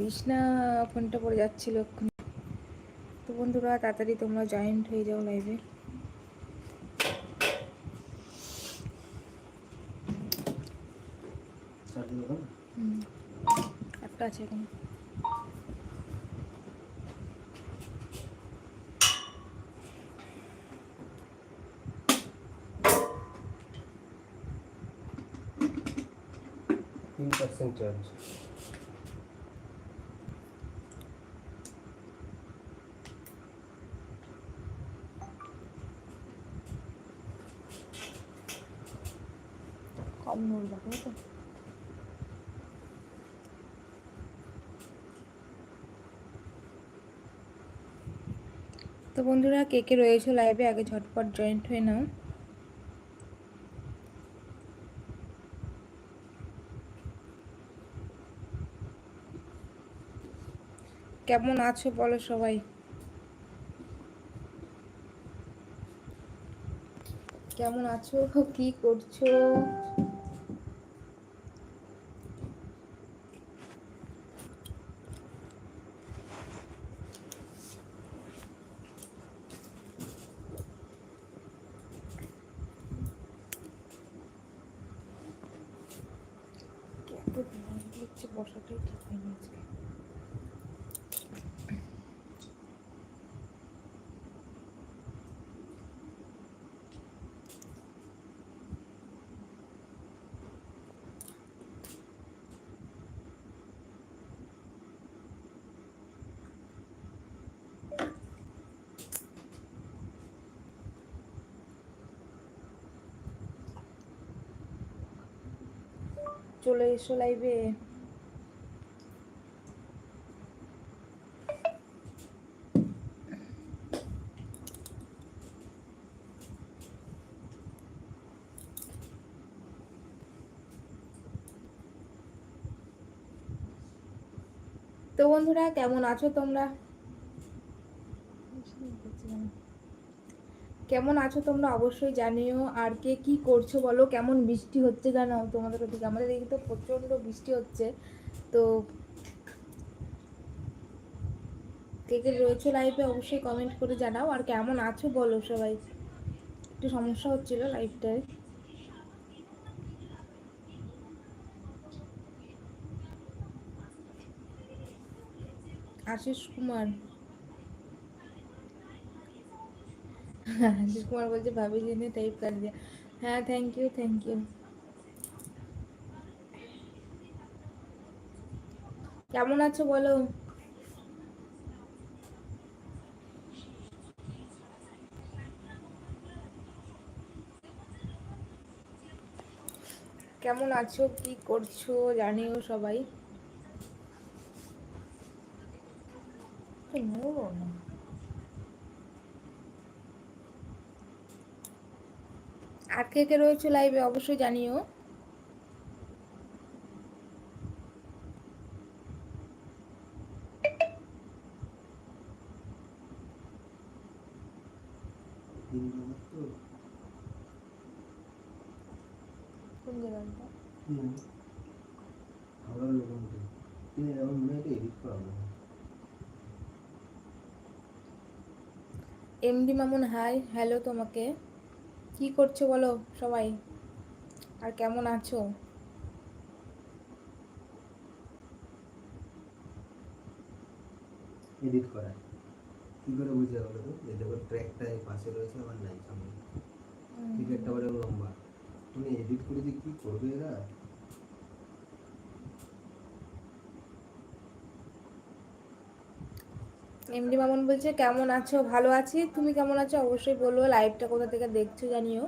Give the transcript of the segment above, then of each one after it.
করিস না, ফোনটা পড়ে যাচ্ছিল এক্ষুনি। তো বন্ধুরা, তাড়াতাড়ি তোমরা জয়েন্ট হয়ে যাও লাইভে একটা আছে তিন পার্সেন্ট চার্জ কম নুন লাগবে তো? তো বন্ধুরা, কে কে রয়েছে লাইভে আগে ঝটপট জয়েন্ট হয়ে নাও। কেমন আছো বলো সবাই? কেমন আছো? কি করছ? এত গরম হচ্ছে বসাটাই ঠিক চলে এসো লাইভে তো বন্ধুরা কেমন আছো তোমরা? কেমন আছো তোমরা অবশ্যই জানিও। আর কে কি করছ বলো? কেমন বৃষ্টি হচ্ছে জানাও তোমাদের ওদিকে? আমাদের এদিকে তো প্রচণ্ড বৃষ্টি হচ্ছে। তো কে কে রয়েছে লাইভে অবশ্যই কমেন্ট করে জানাও। আর কেমন আছো বলো সবাই? একটু সমস্যা হচ্ছিল লাইভটায় আশিস কুমার। আশিস কুমার বলছে ভাবি জেনে টাইপ कर दिया হ্যাঁ থ্যাংক ইউ থ্যাংক ইউ কেমন আছো বলো কেমন আছো কি করছো জানিও সবাই নড়ো না আর কে কে রয়েছে লাইভে অবশ্যই জানিও। এমডি মামুন হাই হ্যালো তোমাকে। কি করছ বলো সবাই? আর কেমন আছো? এডিট করা। কি করে বুঝে গেল তো? এই দেখো ট্র্যাকটা এই পাশে রয়েছে আমার নাই সামনে। টিকিটটা বলে লম্বা। তুমি এডিট করে দি কি করবে এরা? এমডি মামুন বলছে, কেমন আছো? ভালো আছি। তুমি কেমন আছো? অবশ্যই বলব। লাইভটা কোথা থেকে দেখছ জানিও।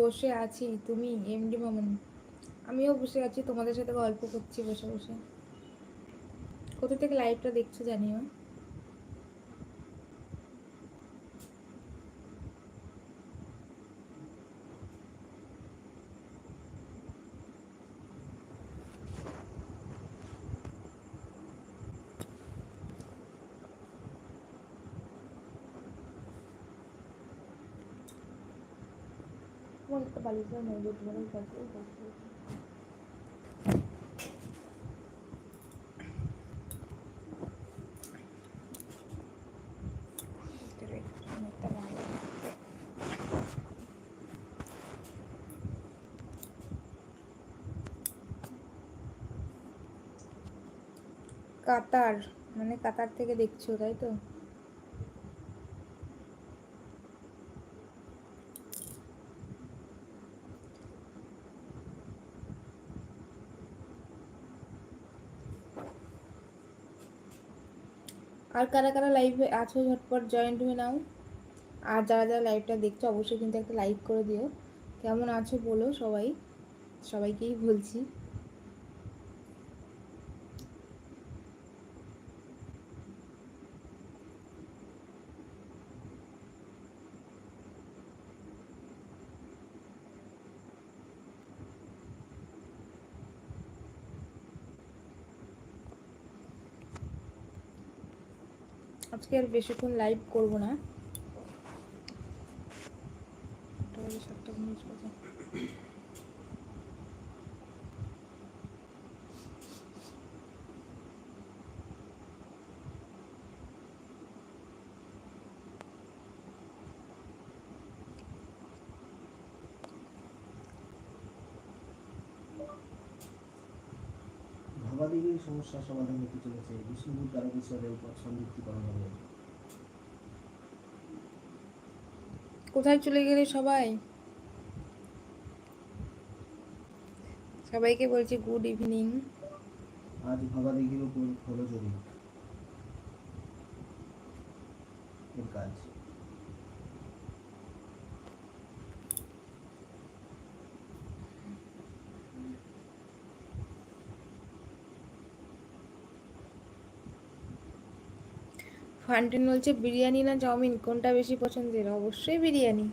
বসে আছি, তুমি এমডি মামুন। আমিও বসে আছি, তোমাদের সাথে গল্প করছি বসে বসে। কোথা থেকে লাইভটা দেখছ জানিও। একটা বালিশের মজুদ বলে গল্প করছি কাতার মানে কাতার থেকে দেখছ তাই তো? আর কারা কারা লাইভে আছো ঝটপট জয়েন্ট হয়ে নাও। আর যারা যারা লাইভটা দেখছ, অবশ্যই কিন্তু একটা লাইক করে দিও। কেমন আছো বলো সবাই। সবাইকেই বলছি। আজকে আর বেশিক্ষণ লাইভ করব না। সাতটা ভাবাদিগের সমস্যার সমাধান হতে চলেছে। বিষ্ণুপুর তারকেশ্বরের উপর সংযুক্তিকরণ হবে। কোথায় চলে গেলে সবাই? সবাইকে বলছি গুড ইভিনিং আজ ভাবাদিগের উপর হলো জরি এর কাজ। ফান্টিন বলছে বিরিয়ানি না চাউমিন? কোনটা বেশি পছন্দের? অবশ্যই বিরিয়ানি।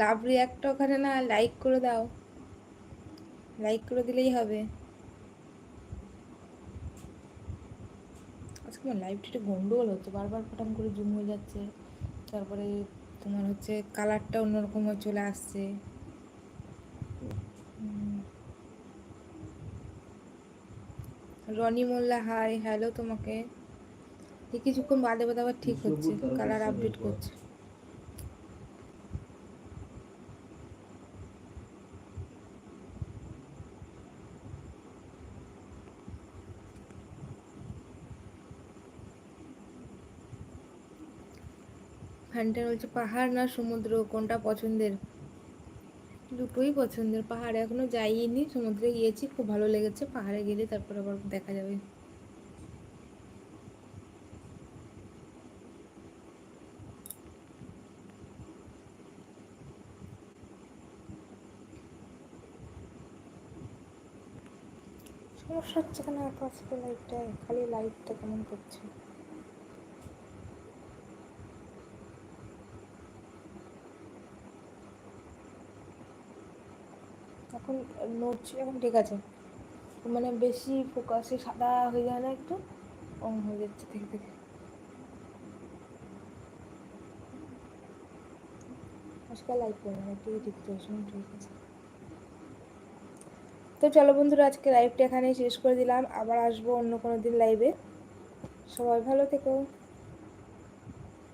লাভ রিয়াক্টটা ওখানে না লাইক করে দাও। লাইক করে দিলেই হবে। আজকে আমার লাইভটা একটু গন্ডগোল হচ্ছে বারবার ফটাম করে জুম হয়ে যাচ্ছে। তারপরে তোমার হচ্ছে কালারটা অন্যরকম হয়ে চলে আসছে। রনি মোল্লা হাই হ্যালো তোমাকে। কিছুক্ষণ বাদে বাদে আবার ঠিক হচ্ছে কালার আপডেট করছে। ফ্যানটা বলছে পাহাড় না সমুদ্র, কোনটা পছন্দের? দুটোই পছন্দের। পাহাড়ে এখনও যাইনি, সমুদ্রে গিয়েছি, খুব ভালো লেগেছে। পাহাড়ে গেলে তারপর আবার দেখা যাবে। সমস্যা হচ্ছে কেন? এত আজকে লাইটটা খালি লাইটটা কেমন করছে? এখন নড়ছে এখন ঠিক আছে। মানে বেশি ফোকাসে সাদা হয়ে যায় না একটু, অন হয়ে যাচ্ছে থেকে থেকে। আজকাল লাইক করে না, একটু ডিপ্রেশন ঠিক আছে তো চলো বন্ধুরা, আজকে লাইভটা এখানেই শেষ করে দিলাম। আবার আসব অন্য কোনো দিন লাইভে সবাই ভালো থেকো।